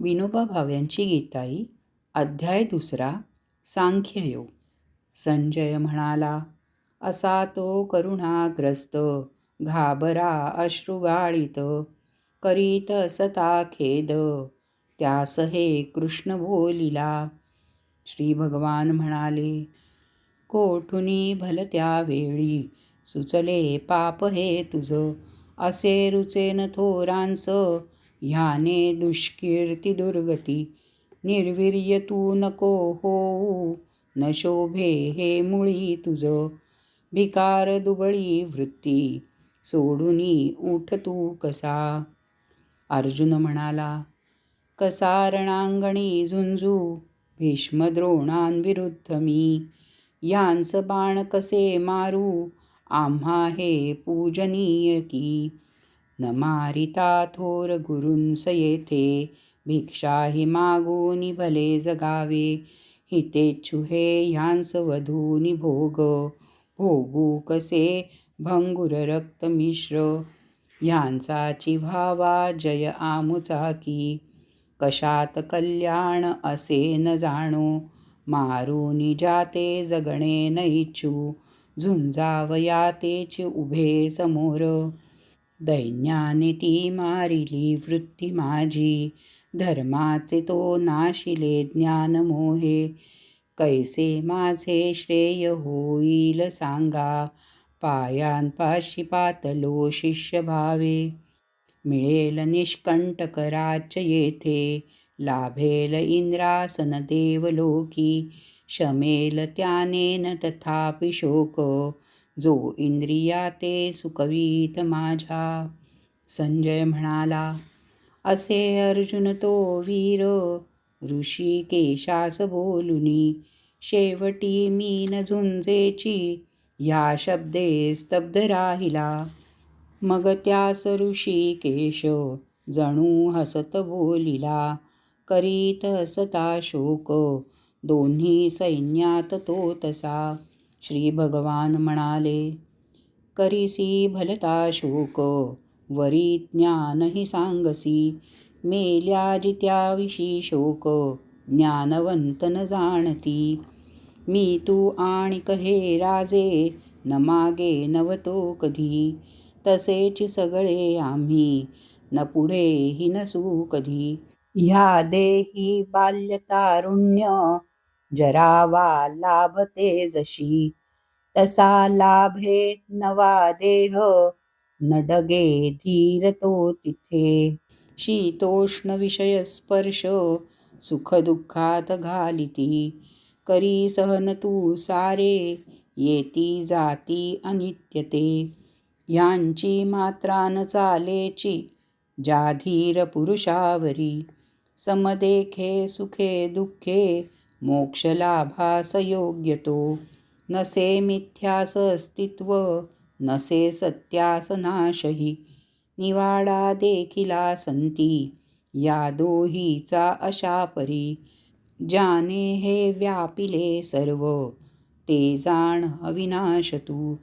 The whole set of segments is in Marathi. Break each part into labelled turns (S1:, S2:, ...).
S1: विनोबा भाव्यांची गीताई अध्याय दुसरा सांख्ययोग संजय म्हणाला असा तो करुणाग्रस्त घाबरा अश्रुगाळीत करीत असता खेद त्यास हे कृष्ण बोलिला. श्री भगवान म्हणाले कोठुनी भलत्या वेळी सुचले पाप हे तुझ असे रुचेन थोरांस ह्याने दुष्कीर्ती दुर्गती निर्वीर्य तू नको होऊ. न शोभे हे मुळी तुझ भिकार दुबळी वृत्ती. सोडूनी उठ तू कसा? अर्जुन म्हणाला कसा रणांगणी झुंजू भीष्मद्रोणांविरुद्ध मी. यांस बाण कसे मारू? आम्हा हे पूजनीय की? न मारिता थोर गुरुंस येथे. भिक्षा हि मागूनी भले जगावे. हितेच्छू हे ह्यांस वधूनी भोग. भोगू कसे? भंगुर रक्त मिश्र ह्यांचाची व्हावा जय आमुचा की कशात कल्याण असे न जाणो? मारुनी जाते जगणे न इच्छू झुंजावया तेच उभे समोर. दैन्याने ती मारिली वृत्ती माझी. धर्माचे तो नाशिले ज्ञान मोहे कैसे माझे श्रेय होईल सांगा. पायांपाशी पातलो शिष्य भावे मिळेल निष्कंटक राज्य येथे. लाभेल इंद्रासन देवलोकी. शमेल त्यानेन तथापि शोक. जो इंद्रिया ते सुकवीत माझ्या. संजय म्हणाला असे अर्जुन तो वीर ऋषी केशास बोलुनी. शेवटी मी न झुंजेची या शब्दे स्तब्ध राहिला. मग त्यास ऋषी केश जणू हसत बोलिला करीत हसता शोक दोन्ही सैन्यात तो तसा. श्री भगवान म्हणाले करीसी भलता शोक वरी ज्ञानही सांगसी मेल्या जित्याविषयी शोक ज्ञानवंत न जाणती. मी तू आणि कहे राजे न मागे नवतो कधी. तसेच सगळे आम्ही न पुढेही नसू कधी. ह्या देही बाल्यतारुण्य जरावा लाभते जशी. तसा लाभे नवा देह नडगे धीरतो धीर तो तिथे. शीतोष्ण विषय स्पर्श सुख दुःखात घालिती करी सहन तू सारे येती जाती अनित्यते यांची मात्रा न चालेची जाधीर पुरुषावरी. समदेखे सुखे दुःखे मोक्षलाभास योग्य तो नसे मिथ्यास अस्तित्व नसे सत्यास नाशही निवाडा देखिला संती या दोहीचा अशा परी ज्याने हे व्यापिले सर्व ते जाण अविनाश तू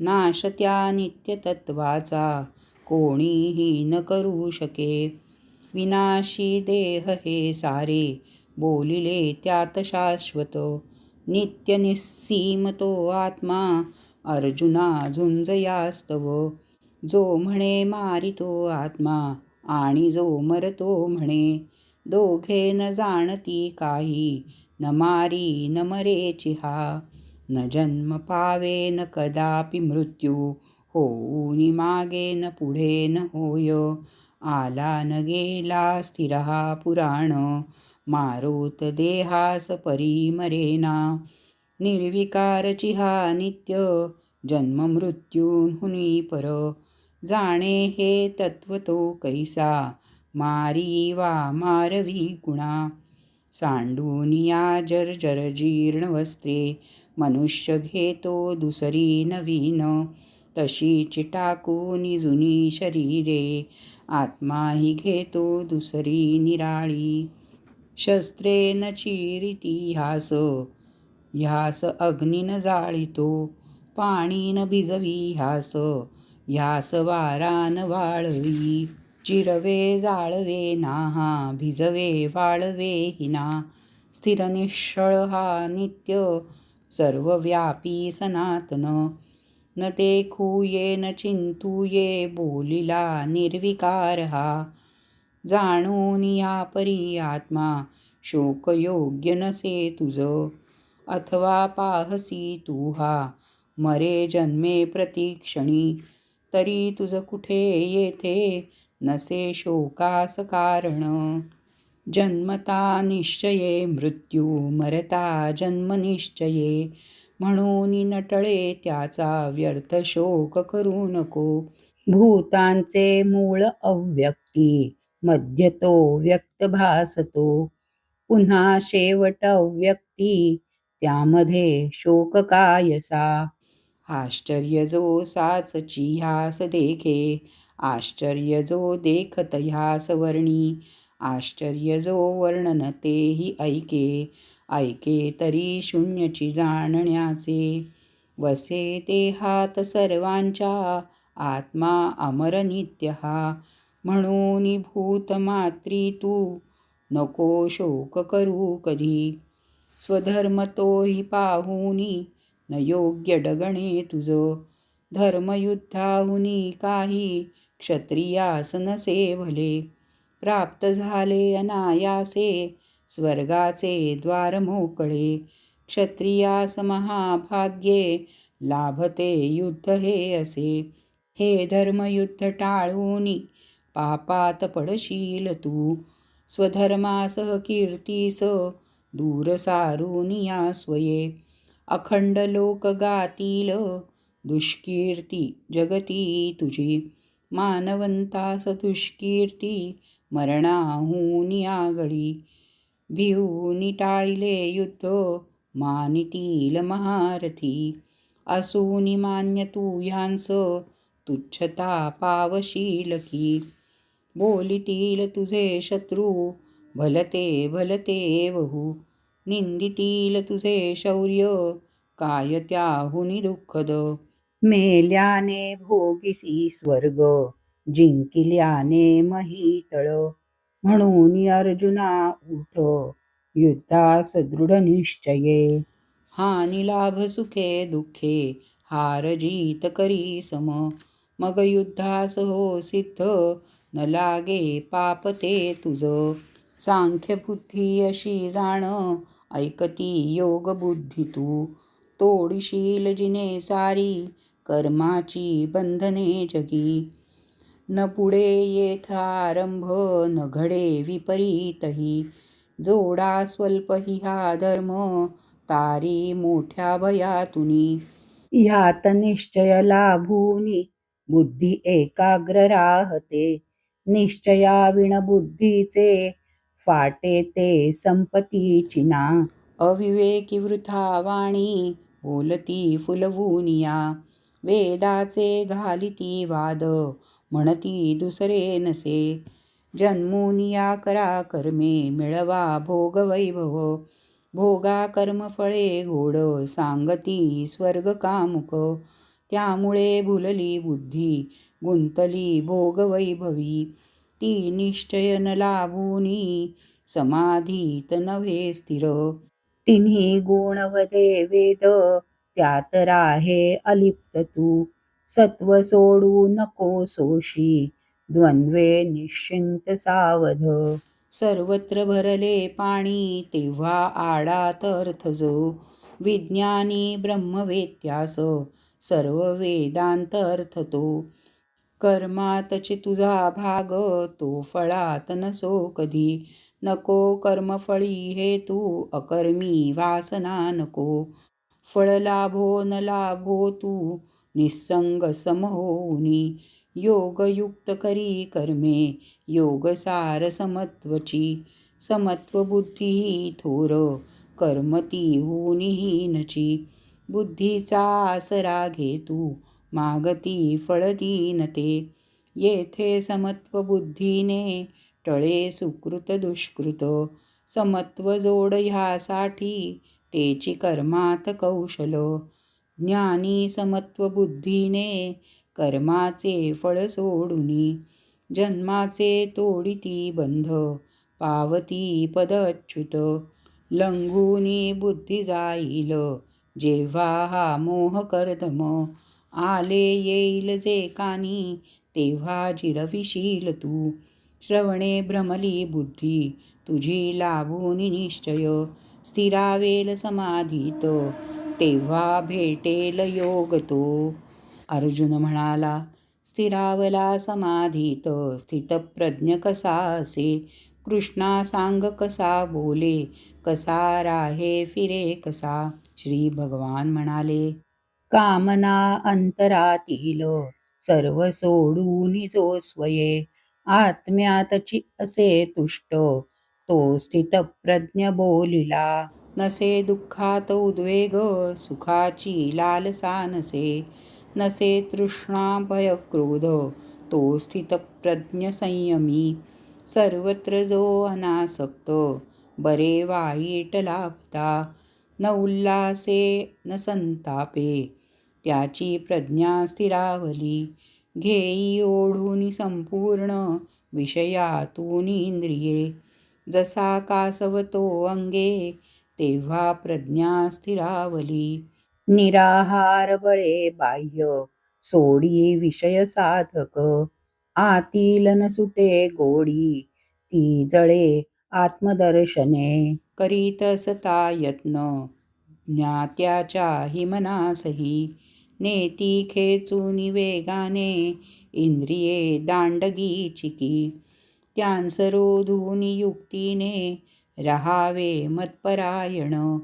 S1: नाश त्या नित्यतत्वाचा कोणीही न करू शके। विनाशी देह हे सारे बोलिले त्यात शाश्वत. नित्य निस्सीम तो आत्मा. अर्जुना झुंजयास्तव जो म्हणे मारितो आत्मा आणि जो मरतो म्हणे. दोघे न जाणती काही न मारी न मरेची हा न जन्म पावे न कदापि मृत्यू. होऊनी मागे न पुढे न होय. आला न गेला स्थिरहा पुराण. मारोत देहास परिमरेना निर्विकारची हा नित्य जन्म मृत्यूहुनी पर जाणे हे तत्व तो कैसा मारी वा मारवी गुणा सांडूनिया जर्जर जीर्ण वस्त्रे मनुष्य घेतो दुसरी नवीन तशीच टाकून जुनी शरीरे आत्मा ही घेतो दुसरी निराळी. शस्त्रेन चिरिती ह्यास. ह्यास अग्नी जाळितो पाणीन न भिजवी ह्यास. ह्यास वारान वाळवी चिरवे जाळवे नाहा भिजवे वाळवे हिना. स्थिरनिश्चळ हा नित्य सर्वव्यापी सनातन. न ते खूये न चिंतूये बोलिला निर्विकार हा. जाणून या परी आत्मा शोकयोग्य नसे तुझ. अथवा पाहसी तू हा. मरे जन्मे प्रतिक्षणी. तरी तुझ कुठे येथे? नसे शोकास कारण. जन्मता निश्चये मृत्यू मरता जन्म निश्चये. म्हणून नटळे त्याचा व्यर्थ शोक करू नको. भूतांचे मूळ अव्यक्ती. मध्यतो व्यक्तभासतो. व्यक्त भासतो पुन्हा शेवट अव्यक्ती त्यामध्ये शोक कायसा आश्चर्य जो साचची ह्यास देखे आश्चर्य जो देखत ह्यास वर्णी आश्चर्य जो वर्णन तेही ऐके ऐके तरी शून्यची जाणण्याचे. वसे ते हात सर्वांच्या आत्मा अमर नित्य हा म्हणून भूत मात्री तू नको शोक करू कधी. स्वधर्म तोही पाहुनी न योग्य डगणे तुझ. धर्मयुद्धाहुनी काही क्षत्रियास नसे भले. प्राप्त झाले अनायासे स्वर्गाचे द्वार मोकळे. क्षत्रियास महाभाग्ये लाभते युद्ध हे असे. हे धर्मयुद्ध टाळूनी पापात पडशील तू. स्वधर्मासह कीर्तीस दूर सारून या स्वये. अखंड लोक गातील दुष्कीर्ती जगती तुझी. मानवंतास दुष्कीर्ती मरणाहून आगळी भिऊनी टाळिले युद्ध मानितील महारथी. असूनी मान्य तू ह्यांस तुच्छता पावशील की. बोलितील तुझे शत्रू भलते भलते वहू. निंदितील तुझे शौर्य काय त्याहुनी दुःखद. मेल्याने भोगिसी स्वर्ग जिंकिल्याने महितळ. म्हणून अर्जुना उठ युद्धास दृढ निश्चये. हानी लाभ सुखे दुःखे हार जीत करी सम. मग युद्धास हो सिद्ध न लागे पाप ते तुझं. सांख्य बुद्धी अशी जाण ऐकती योग बुद्धी तू. तोडशील जिने सारी कर्माची बंधने जगी. न पुढे येथ आरंभ न घडे विपरीतही. जोडा स्वल्प हि हा धर्म तारी मोठ्या भयातुनी ह्यात निश्चय लाभूनी बुद्धी एकाग्र राहते. निश्चया बुद्धीचे फाटे ते संपतीची ना. अविवेकी वृथा वाणी बोलती फुलवूनिया वेदाचे घालिती वाद म्हणती दुसरे नसे. जन्मूनिया करा कर्मे मिळवा भोग वैभव. भोगा कर्मफळे गोड सांगती स्वर्ग कामुक. त्यामुळे भुलली बुद्धी गुंतली भोग वैभवी ती निश्चय न लाभूनी समाधीत नव्हे स्थिर. तिन्ही गुणवदे वेद त्यात राहे अलिप्त तू. सत्व सोडू नको सोशी द्वंद्वे निश्चिंत सावध. सर्वत्र भरले पाणी तेव्हा आडात अर्थ जो. विज्ञानी ब्रह्मवेत्यास सर्व वेदांत अर्थ तो. कर्मातची तुझा भाग तो फळात नसो कधी. नको कर्मफळी हे तू अकर्मी वासना नको. फळ लाभो न लाभो तू निसंग सम योगयुक्त करी कर्मे योगसार समत्वची. समत्व बुद्धी थोर कर्म ती हीनची. बुद्धीचा आसरा घे तू मागती फळ दीनते येथे समत्व बुद्धीने टळे सुकृत दुष्कृत. समत्व जोड ह्यासाठी तेची कर्मात कौशल. ज्ञानी समत्व बुद्धीने कर्माचे फळ सोडुनी जन्माचे तोडिती बंध पावती पदच्युत. लंगुनी बुद्धी जाईल जेव्हा हा मोह कर्दम आले येईल जे कानी तेव्हा जिरविशील तू. श्रवणे भ्रमली बुद्धी तुझी लाभून निश्चय. स्थिरावेल समाधीत तेव्हा भेटेल योग तो. अर्जुन म्हणाला स्थिरावला समाधीत स्थितप्रज्ञ कसा असे? कृष्णा सांग कसा बोले? कसा राहे फिरे कसा? श्री भगवान म्हणाले. कामना अंतरातील सर्व सोडून जो स्वये आत्म्यातची असे तुष्ट तो स्थितप्रज्ञ बोलिला. नसे दुःखात उद्वेग सुखाची लालसा नसे. नसे तृष्णा भय क्रोध तो स्थितप्रज्ञ संयमी. सर्वत्र जो अनासक्त बरे वाईट लाभता. न उल्लासे न संतापे त्याची प्रज्ञा स्थिरावली. घेई ओढून संपूर्ण विषयातून इंद्रिये. जसा कासवतो अंगे तेव्हा प्रज्ञा स्थिरावली. निराहार बळे बाह्य सोडी विषय साधक. आतील न सुटे गोडी ती जळे आत्मदर्शने. करीतसता यत्न ज्ञात्याच्या हिमनासही. नेती खेचून वेगाने इंद्रिये दांडगी चिकी. त्यांसरोधून युक्तीने रहावे मत्परायण.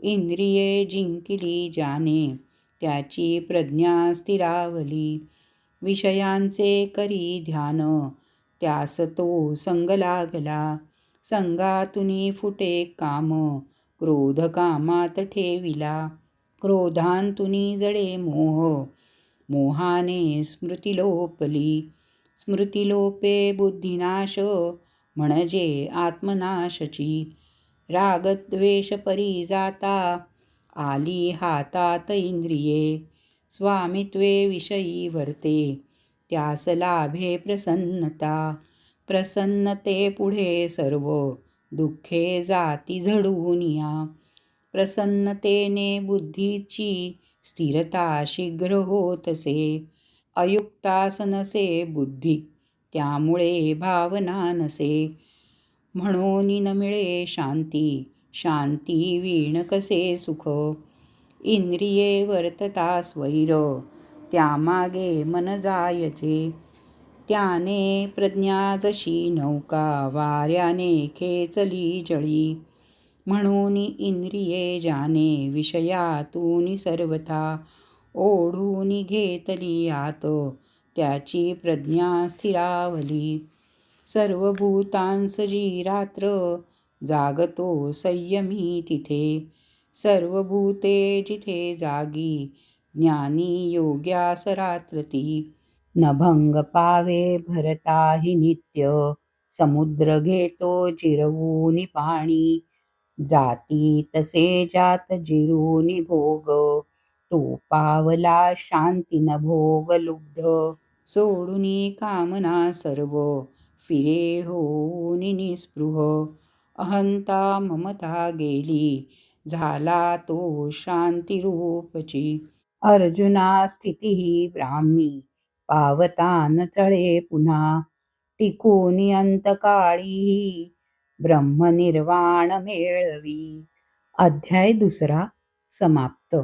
S1: इंद्रिये जिंकिली जाने त्याची प्रज्ञा स्थिरावली. विषयांचे करी ध्यान त्यास तो संग लागला. संगातुनी फुटे काम क्रोध कामात ठेविला. क्रोधांतुनी जडे मोह। मोहाने स्मृतिलोपली। स्मृतिलोपे बुद्धिनाश। म्हणजे आत्मनाशची। रागद्वेष परी जाता आली हातात इंद्रिये। स्वामित्वे विषयी वर्ते। त्यास लाभे प्रसन्नता। प्रसन्नते पुढे सर्व। दुःखे जाती झडून या प्रसन्नतेने बुद्धीची स्थिरता शीघ्र होतसे. अयुक्तास नसे बुद्धी त्यामुळे भावना नसे. म्हणून न मिळे शांती शांती वीण कसे सुख? इंद्रिये वर्तता स्वैर त्यामागे मन जायचे. त्याने प्रज्ञा जशी नौका वाऱ्याने खेचली जळी. म्हणून इंद्रिये जाने विषयातून सर्वथा. ओढून घेतली आत त्याची प्रज्ञा स्थिरावली. सर्व जी रात्र जागतो संयमी तिथे. सर्व भूते जिथे जागी ज्ञानी योग्यास रात्र ती नभंग भंग पावे भरताही नित्य समुद्र घेतो चिरवूनी पाणी. जाती तसे जात जिरून भोग. तो पावला शांती न भोग लुब्ध. सोडूनी कामना सर्व फिरे होऊन निस्पृह. अहंता ममता गेली झाला तो शांतिरूपची. अर्जुना स्थिती ही ब्राह्मी पावता न चळे पुन्हा. टिकून अंतकाळी ब्रह्मनिर्वाण मेळवी अध्याय दुसरा समाप्त.